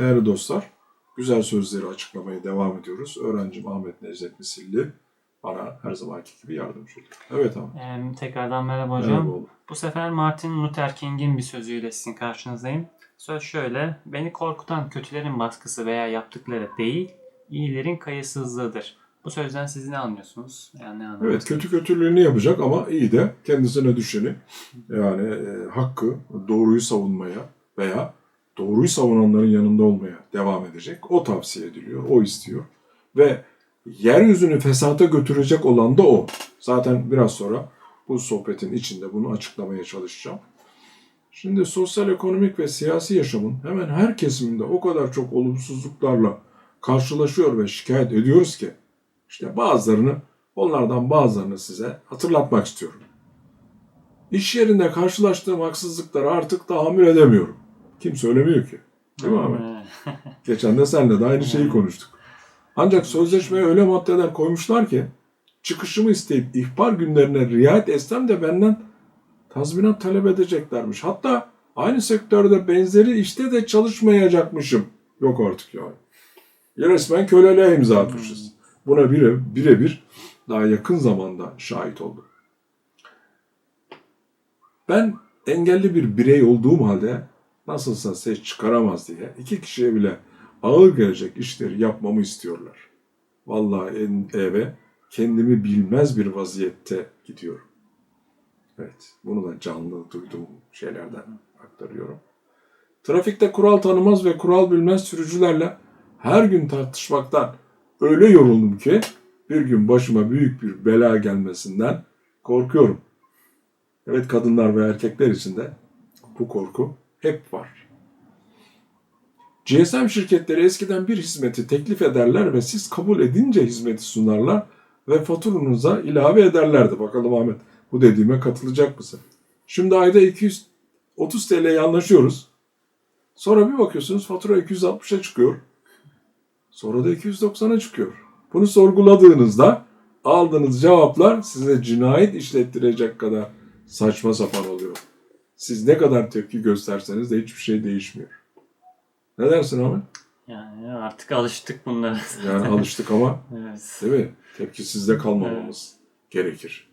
Değerli dostlar, güzel sözleri açıklamaya devam ediyoruz. Öğrencim Ahmet Necdet Misilli bana her zamanki gibi yardımcı oluyor. Evet Ahmet. Ee, tekrardan merhaba hocam. Merhaba oğlum. Bu sefer Martin Luther King'in bir sözüyle sizin karşınızdayım. Söz şöyle, beni korkutan kötülerin baskısı veya yaptıkları değil, iyilerin kayıtsızlığıdır. Bu sözden siz ne anlıyorsunuz? Yani ne Evet anlıyorsunuz? kötü kötülüğünü yapacak ama iyi de kendisine düşeni yani e, hakkı, doğruyu savunmaya veya doğruyu savunanların yanında olmaya devam edecek. O tavsiye ediliyor, o istiyor. Ve yeryüzünü fesata götürecek olan da o. Zaten biraz sonra bu sohbetin içinde bunu açıklamaya çalışacağım. Şimdi sosyal, ekonomik ve siyasi yaşamın hemen her kesiminde o kadar çok olumsuzluklarla karşılaşıyor ve şikayet ediyoruz ki işte bazılarını, onlardan bazılarını size hatırlatmak istiyorum. İş yerinde karşılaştığım haksızlıklara artık tahammül edemiyorum. Kim söylemiyor ki? Değil mi Ahmet? Ee, Geçen de seninle de aynı şeyi Evet. konuştuk. Ancak sözleşmeye öyle maddeler koymuşlar ki çıkışımı isteyip ihbar günlerine riayet etsem de benden tazminat talep edeceklermiş. Hatta aynı sektörde benzeri işte de çalışmayacakmışım. Yok artık yani. Ya resmen köleliğe imza atmışız. Buna bire, birebir daha yakın zamanda şahit oldum. Ben engelli bir birey olduğum halde nasılsa ses çıkaramaz diye iki kişiye bile ağır gelecek işleri yapmamı istiyorlar. Vallahi eve kendimi bilmez bir vaziyette gidiyorum. Evet, bunu da canlı duyduğum şeylerden aktarıyorum. Trafikte kural tanımaz ve kural bilmez sürücülerle her gün tartışmaktan öyle yoruldum ki bir gün başıma büyük bir bela gelmesinden korkuyorum. Evet kadınlar ve erkekler için de bu korku hep var. GSM şirketleri eskiden bir hizmeti teklif ederler ve siz kabul edince hizmeti sunarlar ve faturanıza ilave ederlerdi. Bakalım Ahmet bu dediğime katılacak mısın? Şimdi ayda 230 TL'ye anlaşıyoruz. Sonra bir bakıyorsunuz fatura 260'a çıkıyor. Sonra da 290'a çıkıyor. Bunu sorguladığınızda aldığınız cevaplar size cinayet işlettirecek kadar saçma sapan oluyor. Siz ne kadar tepki gösterseniz de hiçbir şey değişmiyor. Ne dersin Ahmet? yani artık alıştık bunlara. Yani alıştık ama evet. değil mi? Tepkisizde kalmamamız gerekir.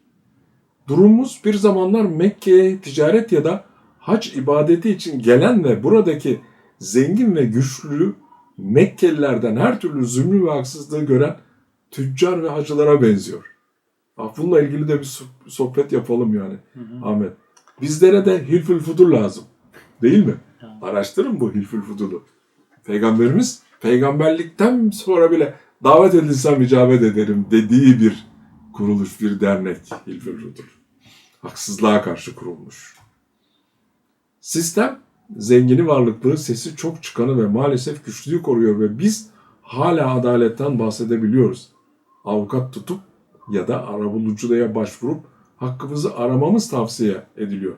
Durumumuz bir zamanlar Mekke'ye ticaret ya da hac ibadeti için gelen ve buradaki zengin ve güçlü Mekkelilerden her türlü zulmü ve haksızlığı gören tüccar ve hacılara benziyor. Bak bununla ilgili de bir soh- sohbet yapalım yani Hı hı. Ahmet. Bizlere de hilfül fudur lazım. Değil mi? Araştırın bu hilfül fuduru. Peygamberimiz peygamberlikten sonra bile davet edilsem icabet ederim dediği bir kuruluş, bir dernek hilfül fudur. Haksızlığa karşı kurulmuş. Sistem zengini varlıklı, sesi çok çıkanı ve maalesef güçlüyü koruyor ve biz hala adaletten bahsedebiliyoruz. Avukat tutup ya da arabuluculuğa başvurup hakkımızı aramamız tavsiye ediliyor.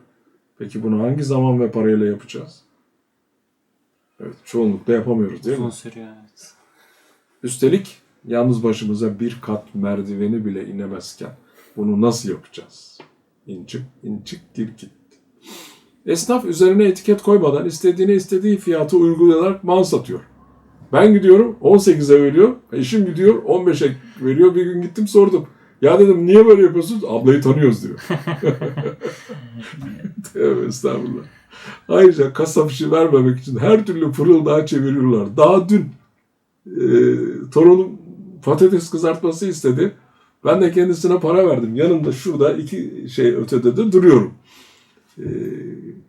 Peki bunu hangi zaman ve parayla yapacağız? Evet, çoğunlukla yapamıyoruz değil mi? Uzun sürüyor evet. Üstelik yalnız başımıza bir kat merdiveni bile inemezken bunu nasıl yapacağız? İncik, incik, gir git. Esnaf üzerine etiket koymadan istediğine istediği fiyatı uygulayarak mal satıyor. Ben gidiyorum 18'e veriyor, eşim gidiyor 15'e veriyor. Bir gün gittim sordum. Ya dedim niye böyle yapıyorsunuz? Ablayı tanıyoruz diyor. Tövbe estağfurullah. Ayrıca kasap işi vermemek için her türlü fırıldağı çeviriyorlar. Daha dün e, torunum patates kızartması istedi. Ben de kendisine para verdim. Yanımda şurada iki şey ötede de duruyorum. E,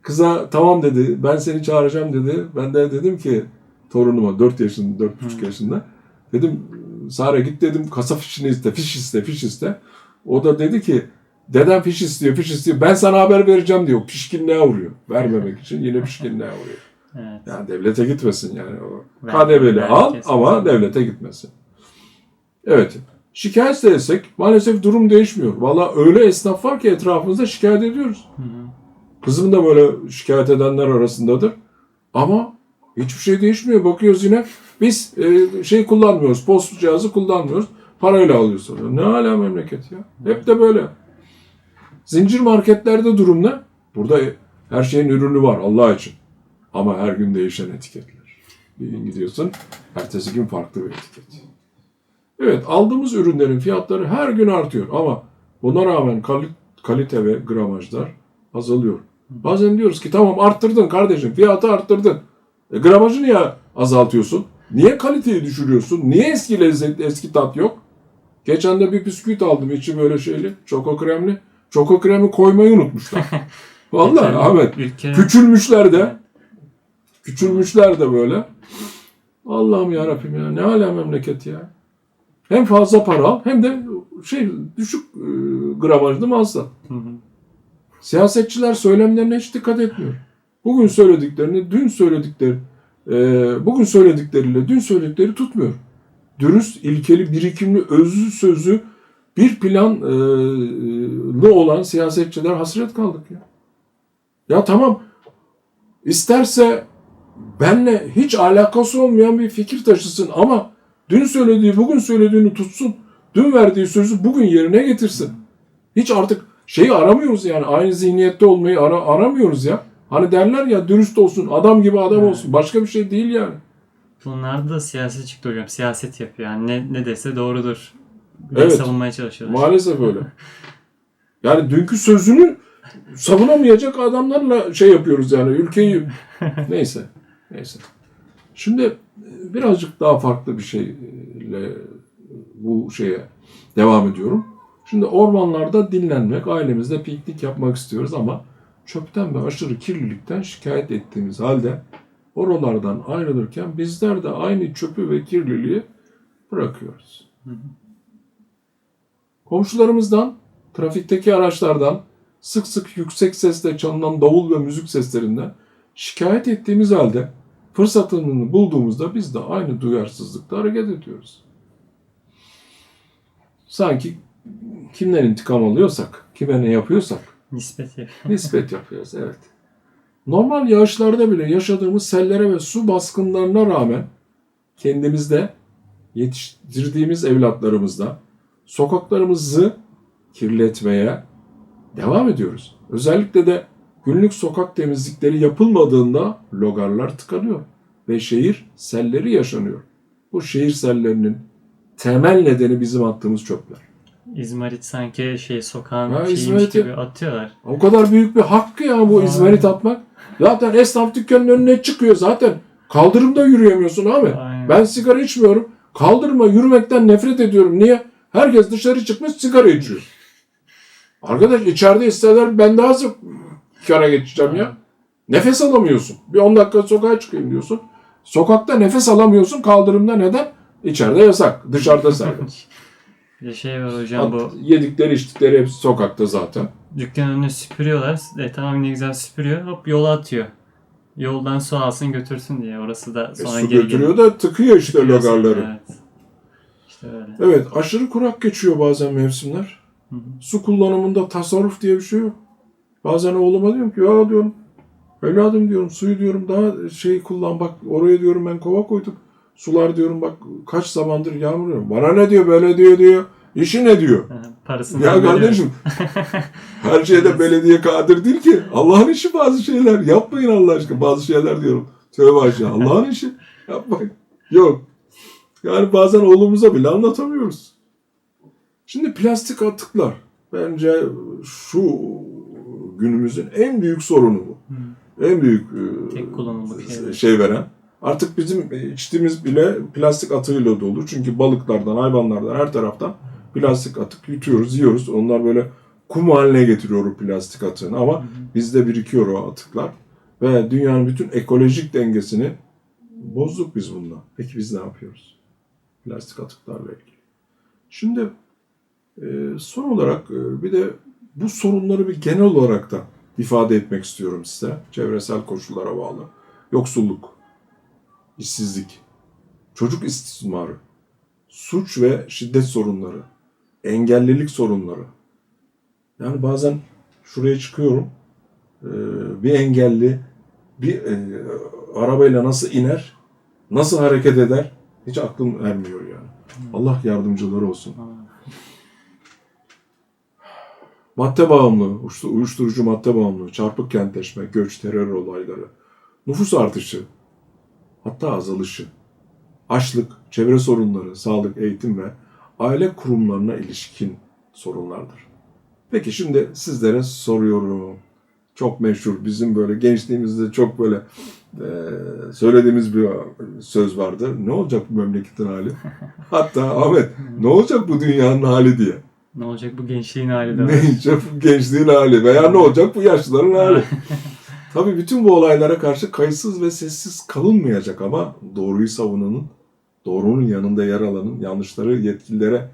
kıza tamam dedi. Ben seni çağıracağım dedi. Ben de dedim ki torunuma 4 yaşında, 4,5 yaşında. Dedim Sare git dedim kasap işini iste, fiş iste, fiş iste. O da dedi ki dedem fiş istiyor, fiş istiyor. Ben sana haber vereceğim diyor. Pişkinliğe vuruyor. Vermemek için yine pişkinliğe vuruyor. Evet. Yani devlete gitmesin yani. O KDV'li al ama devlete gitmesin. Evet. Şikayet de etsek maalesef durum değişmiyor. Valla öyle esnaf var ki etrafımızda şikayet ediyoruz. Hı hı. Kızım da böyle şikayet edenler arasındadır. Ama hiçbir şey değişmiyor. Bakıyoruz yine biz e, şey kullanmıyoruz. Post cihazı kullanmıyoruz. Parayla alıyorsun. Ne hala memleket ya. Hep de böyle. Zincir marketlerde durum ne? Burada her şeyin ürünü var Allah için. Ama her gün değişen etiketler. Bir gün gidiyorsun, ertesi gün farklı bir etiket. Evet, aldığımız ürünlerin fiyatları her gün artıyor ama buna rağmen kali- kalite ve gramajlar azalıyor. Bazen diyoruz ki tamam arttırdın kardeşim, fiyatı arttırdın. E, gramajı niye azaltıyorsun? Niye kaliteyi düşürüyorsun? Niye eski lezzet, eski tat yok? Geçen de bir bisküvit aldım içi böyle şeyli, çoko kremli. Çoko kremi koymayı unutmuşlar. Vallahi Ahmet. Ülke... Küçülmüşler de. Küçülmüşler de böyle. Allah'ım ya Rabbim ya ne hala memleket ya. Hem fazla para al hem de şey düşük e, gramajlı mal sat. Siyasetçiler söylemlerine hiç dikkat etmiyor. Bugün söylediklerini dün söyledikleri e, bugün söyledikleriyle dün söyledikleri tutmuyor. Dürüst, ilkeli, birikimli, özlü sözü bir planlı olan siyasetçiler hasret kaldık ya. Ya tamam isterse benle hiç alakası olmayan bir fikir taşısın ama dün söylediği bugün söylediğini tutsun. Dün verdiği sözü bugün yerine getirsin. Hiç artık şeyi aramıyoruz yani aynı zihniyette olmayı ara, aramıyoruz ya. Hani derler ya dürüst olsun, adam gibi adam Evet. olsun. Başka bir şey değil yani. Bunlar da siyaset çıktı hocam. Siyaset yapıyor. Yani ne, ne dese doğrudur. Evet. Evet. savunmaya çalışıyorlar. Maalesef öyle. Yani dünkü sözünü savunamayacak adamlarla şey yapıyoruz yani ülkeyi neyse neyse. Şimdi birazcık daha farklı bir şeyle bu şeye devam ediyorum. Şimdi ormanlarda dinlenmek, ailemizle piknik yapmak istiyoruz ama çöpten ve aşırı kirlilikten şikayet ettiğimiz halde oralardan ayrılırken bizler de aynı çöpü ve kirliliği bırakıyoruz. Komşularımızdan, trafikteki araçlardan, sık sık yüksek sesle çalınan davul ve müzik seslerinden şikayet ettiğimiz halde fırsatını bulduğumuzda biz de aynı duyarsızlıkta hareket ediyoruz. Sanki kimden intikam alıyorsak, kime ne yapıyorsak Nispet yapıyor. nispet yapıyoruz. Evet. Normal yağışlarda bile yaşadığımız sellere ve su baskınlarına rağmen kendimizde yetiştirdiğimiz evlatlarımızda sokaklarımızı kirletmeye devam ediyoruz. Özellikle de günlük sokak temizlikleri yapılmadığında logarlar tıkanıyor ve şehir selleri yaşanıyor. Bu şehir sellerinin temel nedeni bizim attığımız çöpler. İzmarit sanki şey sokağın Ha, şeyiymiş İzmarit'i- gibi atıyorlar. O kadar büyük bir hakkı ya bu Aa. izmarit atmak. Zaten esnaf dükkanının önüne çıkıyor zaten. Kaldırımda yürüyemiyorsun abi. Aynen. Ben sigara içmiyorum. Kaldırıma yürümekten nefret ediyorum. Niye? Herkes dışarı çıkmış sigara içiyor. Arkadaş içeride isteler ben daha sık kara geçeceğim ya. Nefes alamıyorsun. Bir 10 dakika sokağa çıkayım diyorsun. Sokakta nefes alamıyorsun. Kaldırımda neden? İçeride yasak. Dışarıda serbest. Bir de şey var hocam bu At- Yedikleri içtikleri hepsi sokakta zaten. dükkan önünü süpürüyorlar. E, tamam ne güzel süpürüyor. Hop yola atıyor. Yoldan su alsın götürsün diye. Orası da E, sonra su geri götürüyor da tıkıyor işte logarları. Evet. İşte öyle. Evet, aşırı kurak geçiyor bazen mevsimler. Hı hı. Su kullanımında tasarruf diye bir şey yok. Bazen oğluma diyorum ki ya diyorum evladım diyorum suyu diyorum daha şey kullan bak oraya diyorum ben kova koydum. Sular diyorum bak kaç zamandır yağmur yağıyor. Bana ne diyor böyle diyor diyor. İşi ne diyor. Parasını Ya kardeşim her şeyde belediye kadir değil ki. Allah'ın işi bazı şeyler. Yapmayın Allah aşkına. Bazı şeyler diyorum. Tövbe aşağı. Allah'ın işi. Yapmayın. Yok. Yani bazen oğlumuza bile anlatamıyoruz. Şimdi plastik atıklar. Bence şu günümüzün en büyük sorunu bu. Hı. En büyük e, Tek kullanımlık şeyler. şey veren. Artık bizim içtiğimiz bile plastik atığıyla dolu. Çünkü balıklardan, hayvanlardan, her taraftan plastik atık yutuyoruz, yiyoruz. Onlar böyle kum haline getiriyor o plastik atığını ama bizde birikiyor o atıklar. Ve dünyanın bütün ekolojik dengesini bozduk biz bununla. Peki biz ne yapıyoruz? Plastik atıklarla ilgili. Şimdi e, son olarak e, bir de bu sorunları bir genel olarak da ifade etmek istiyorum size. Çevresel koşullara bağlı. Yoksulluk, işsizlik, çocuk istismarı, suç ve şiddet sorunları, engellilik sorunları. Yani bazen şuraya çıkıyorum, e, bir engelli bir e, arabayla nasıl iner, nasıl hareket eder hiç aklım ermiyor yani. Allah yardımcıları olsun. Madde bağımlı, uyuştu- uyuşturucu madde bağımlı, çarpık kentleşme, göç, terör olayları, nüfus artışı. Hatta azalışı, açlık, çevre sorunları, sağlık, eğitim ve aile kurumlarına ilişkin sorunlardır. Peki şimdi sizlere soruyorum. Çok meşhur bizim böyle gençliğimizde çok böyle e, söylediğimiz bir söz vardır. Ne olacak bu memleketin hali? Hatta Ahmet ne olacak bu dünyanın hali diye. Ne olacak bu gençliğin hali de Ne olacak bu gençliğin hali veya ne olacak bu yaşlıların hali. Tabii bütün bu olaylara karşı kayıtsız ve sessiz kalınmayacak ama doğruyu savunanın, doğrunun yanında yer alanın, yanlışları yetkililere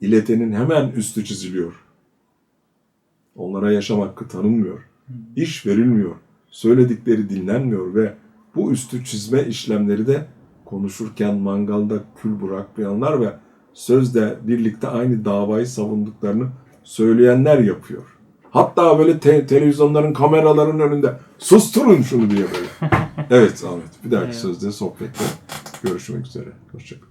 iletenin hemen üstü çiziliyor. Onlara yaşam hakkı tanınmıyor. iş verilmiyor. Söyledikleri dinlenmiyor ve bu üstü çizme işlemleri de konuşurken mangalda kül bırakmayanlar ve sözde birlikte aynı davayı savunduklarını söyleyenler yapıyor. Hatta böyle te- televizyonların kameraların önünde susturun şunu diye böyle. Evet Ahmet bir dahaki Evet. sözde sohbette görüşmek üzere. Hoşçakalın.